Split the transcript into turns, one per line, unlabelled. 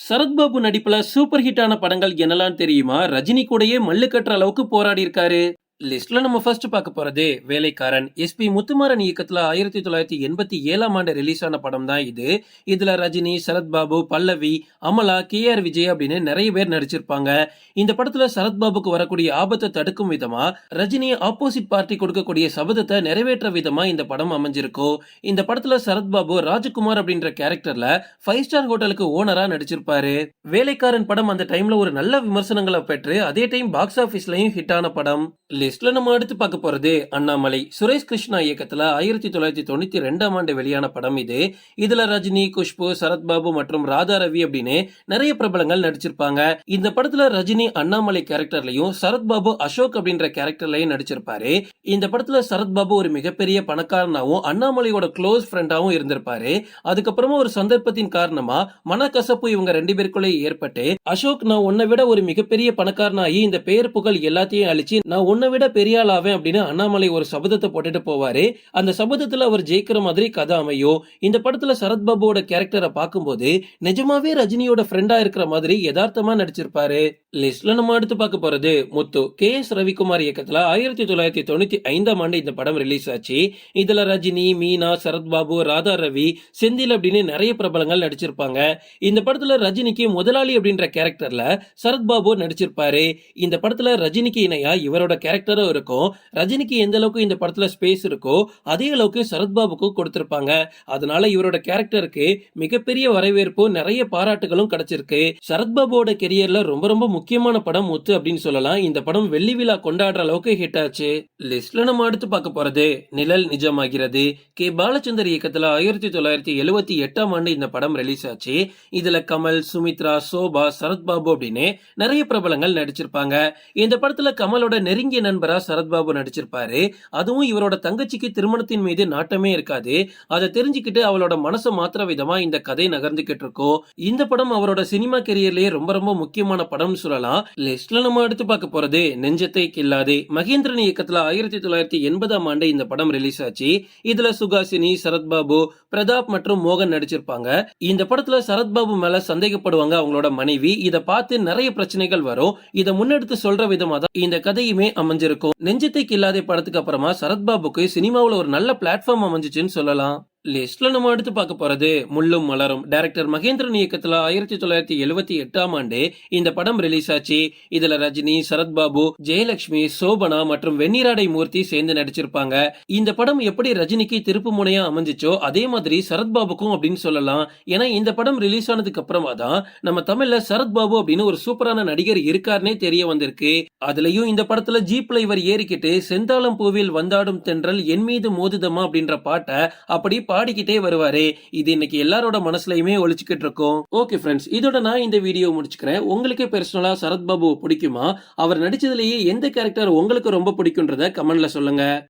சரத்பாபு நடிப்புல சூப்பர் ஹிட்டான படங்கள் என்னலாம் தெரியுமா? ரஜினி கூடயே மல்லு கட்டுற அளவுக்கு போராடி இருக்காரு. லிஸ்ட்ல நம்ம ஃபர்ஸ்ட் பார்க்க போறது வேலைக்காரன். எஸ்பி முத்துமாறன் இயக்கத்துல ஆயிரத்தி தொள்ளாயிரத்தி எண்பத்தி ஏழாம் ஆண்டு ரிலீஸ் ஆன படம் தான் இது. இதுல ரஜினி சரத்பாபு பல்லவி அமலா கே ஆர் விஜய் அப்படின்னு நிறைய பேர் நடிச்சிருப்பாங்க. இந்த படத்துல சரத்பாபுக்கு வரக்கூடிய ஆபத்தை தடுக்கும் விதமா ரஜினி ஆப்போசிட் பார்ட்டி கொடுக்கக்கூடிய சபதத்தை நிறைவேற்ற விதமா இந்த படம் அமைஞ்சிருக்கும் இந்த படத்துல சரத்பாபு ராஜகுமார் அப்படின்ற கேரக்டர்ல ஃபைவ் ஸ்டார் ஹோட்டலுக்கு ஓனரா நடிச்சிருப்பாரு. வேலைக்காரன் படம் அந்த டைம்ல ஒரு நல்ல விமர்சனங்களை பெற்று அதே டைம் பாக்ஸ் ஆபீஸ்லயும் ஹிட் ஆன படம். லிஸ்ட்ல நம்ம அடுத்து பார்க்க போறது அண்ணாமலை. சுரேஷ் கிருஷ்ணா இயக்கத்துல ஆயிரத்தி தொள்ளாயிரத்தி தொண்ணூத்தி ரெண்டாம் ஆண்டு வெளியான படம் இது. இதுல ரஜினி குஷ்பு சரத்பாபு மற்றும் ராதா ரவி அப்படின்னு நிறைய பிரபலங்கள் நடிச்சிருப்பாங்க. இந்த படத்துல ரஜினி அண்ணாமலை கேரக்டர்லயும் சரத்பாபு அசோக் அப்படின்ற கேரக்டர்லயும் நடிச்சிருப்பாரு. இந்த படத்துல சரத்பாபு ஒரு மிகப்பெரிய பணக்காரனாவும் அண்ணாமலையோட க்ளோஸ் ஃப்ரெண்டாவும் இருந்திருப்பாரு. அதுக்கப்புறமா ஒரு சந்தர்ப்பத்தின் காரணமா மனக்கசப்பு இவங்க ரெண்டு பேருக்குள்ளே ஏற்பட்டு அசோக் நான் உன்னை விட ஒரு மிகப்பெரிய பணக்காரனாகி இந்த பெயர் புகழ் எல்லாத்தையும் அழிச்சு நான் உன்னை விட பெரிய ஆள் ஆவேன் அப்படின்னு அண்ணாமலை ஒரு சபதத்தை போட்டுட்டு போவாரு. அந்த சபதத்துல அவர் ஜெயிக்கிற மாதிரி கதை அமையும். இந்த படத்துல சரத்பாபுவோட கேரக்டரை பார்க்கும்போது நிஜமாவே ரஜினியோட ஃப்ரெண்டா இருக்கிற மாதிரி யதார்த்தமா நடிச்சிருப்பாரு. லிஸ்ட்ல நம்ம அடுத்து பார்க்க போறது முத்து. கே எஸ் ரவிக்குமார் இயக்கத்துல ஆயிரத்தி தொள்ளாயிரத்தி தொண்ணூத்தி ஐந்தாம் ஆண்டு இந்த படம் ரிலீஸ் ஆச்சு. இதுல ரஜினி மீனா சரத்பாபு ராதா ரவி செந்தில் அப்படின்னு நிறைய பிரபலங்கள் நடிச்சிருப்பாங்க. இந்த படத்துல ரஜினிக்கு முதலாளி அப்படின்ற கேரக்டர்ல சரத்பாபு நடிச்சிருப்பாரு. இந்த படத்துல ரஜினிக்கு இணையா இவரோட கேரக்டர் கேரக்டரும் இருக்கும் ரஜினிக்கு எந்த அளவுக்கு இந்த படத்துல ஸ்பேஸ் இருக்கோ அதே அளவுக்கு சரத்பாபுக்கும் கொடுத்திருப்பாங்க. அதனால இவரோட கேரக்டருக்கு மிகப்பெரிய வரவேற்பும் நிறைய பாராட்டுகளும் கிடைச்சிருக்கு. சரத்பாபுவோட கெரியர்ல ரொம்ப ரொம்ப முக்கியமான படம் முத்து அப்படின்னு சொல்லலாம். இந்த படம் வெள்ளி விழா கொண்டாடுற அளவுக்கு ஹிட் ஆச்சு. லிஸ்ட்ல நம்ம அடுத்து பார்க்க போறது நிழல் நிஜமாகிறது. கே. பாலச்சந்தர் இயக்கத்துல ஆயிரத்தி தொள்ளாயிரத்தி எழுவத்தி எட்டாம் ஆண்டு இந்த படம் ரிலீஸ் ஆச்சு. இதுல கமல் சுமித்ரா சோபா சரத்பாபு அப்படின்னு நிறைய பிரபலங்கள் நடிச்சிருப்பாங்க. இந்த படத்துல கமலோட நெருங்கிய நண்பர் நண்பரா சரத்பாபு நடிச்சிருப்பாரு. அதுவும் இவரோட தங்கச்சிக்கு திருமணத்தின் மீது நாட்டமே இருக்காது. அதை தெரிஞ்சுக்கிட்டு அவளோட மனசை மாத்திர விதமா இந்த கதை நகர்ந்துகிட்டு இருக்கும் இந்த படம் அவரோட சினிமா கெரியர்லயே ரொம்ப ரொம்ப முக்கியமான படம்னு சொல்லலாம். லிஸ்ட்ல நம்ம எடுத்து பார்க்க போறது நெஞ்சத்தை கில்லாதே மகேந்திரன் இயக்கத்துல ஆயிரத்தி தொள்ளாயிரத்தி எண்பதாம் ஆண்டு இந்த படம் ரிலீஸ் ஆச்சு. இதுல சுகாசினி சரத்பாபு பிரதாப் மற்றும் மோகன் நடிச்சிருப்பாங்க. இந்த படத்துல சரத்பாபு மேல சந்தேகப்படுவாங்க அவங்களோட மனைவி. இதை பார்த்து நிறைய பிரச்சனைகள் வரும். இதை முன்னெடுத்து சொல்ற விதமா தான் இந்த கதையுமே அமைஞ்சு அமைஞ்சிருக்கும். நெஞ்சத்தை கில்லாதே படத்துக்கு அப்புறமா சரத்பாபுக்கு சினிமாவில் ஒரு நல்ல பிளாட்ஃபார்ம் அமைஞ்சிச்சுன்னு சொல்லலாம். லிஸ்ட்ல நம்ம அடுத்து பார்க்க போறது முள்ளும் மலரும். டைரக்டர் மகேந்திரன் இயக்கத்துல ஆயிரத்தி தொள்ளாயிரத்தி எழுபத்தி எட்டாம் ஆண்டு இந்த படம் ரிலீஸ் ஆச்சு. இதுல ரஜினி சரத்பாபு ஜெயலட்சுமி சோபனா மற்றும் வெண்ணிராடை மூர்த்தி சேர்ந்து நடிச்சிருப்பாங்க. இந்த படம் எப்படி ரஜினிக்கு திருப்பு முனையா அமைஞ்சிச்சோ அதே மாதிரி சரத்பாபுக்கும் அப்படின்னு சொல்லலாம். ஏன்னா இந்த படம் ரிலீஸ் ஆனதுக்கு அப்புறமா தான் நம்ம தமிழ்ல சரத்பாபு அப்படின்னு ஒரு சூப்பரான நடிகர் இருக்காருன்னே தெரிய வந்திருக்கு. அதுலயும் இந்த படத்துல ஜீப்ல இவர் ஏறிக்கிட்டு செந்தாளம் பூவில் வந்தாடும் தென்றல் என் மீது மோதுதமா அப்படின்ற பாட்டை அப்படி பாடிக்கிட்டே வருவாரு. இது இன்னைக்கு எல்லாரோட மனசுலயுமே ஒழிச்சுக்கிட்டு இருக்கும். ஓகே ஃப்ரெண்ட்ஸ் இதோட நான் இந்த வீடியோ முடிச்சுக்கிறேன். உங்களுக்கு பர்சனலா சரத்பாபு பிடிக்குமா? அவர் நடிச்சதுலயே எந்த கேரக்டர் உங்களுக்கு ரொம்ப பிடிக்கும்ன்றத கமெண்ட்ல சொல்லுங்க.